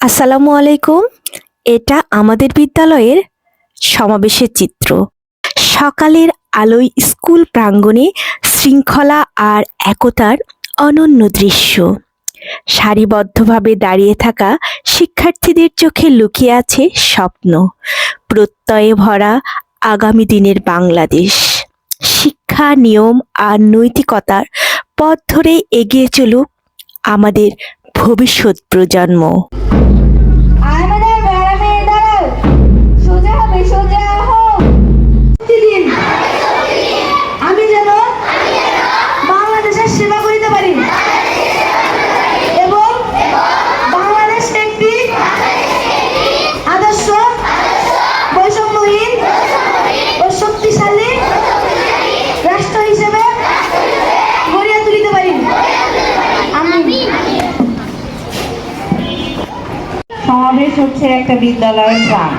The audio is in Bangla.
আসসালামু আলাইকুম। এটা আমাদের বিদ্যালয়ের সমাবেশের চিত্র। সকালের আলোয় স্কুল প্রাঙ্গণে শৃঙ্খলা আর একতার অনন্য দৃশ্য। সারিবদ্ধভাবে দাঁড়িয়ে থাকা শিক্ষার্থীদের চোখে লুকিয়ে আছে স্বপ্ন। প্রত্যয়ে ভরা আগামী দিনের বাংলাদেশ। শিক্ষা, নিয়ম আর নৈতিকতার পথ ধরে এগিয়ে চলুক আমাদের ভবিষ্যৎ প্রজন্ম। সমাবেশ হচ্ছে একটা বিদ্যালয়ের প্রাণ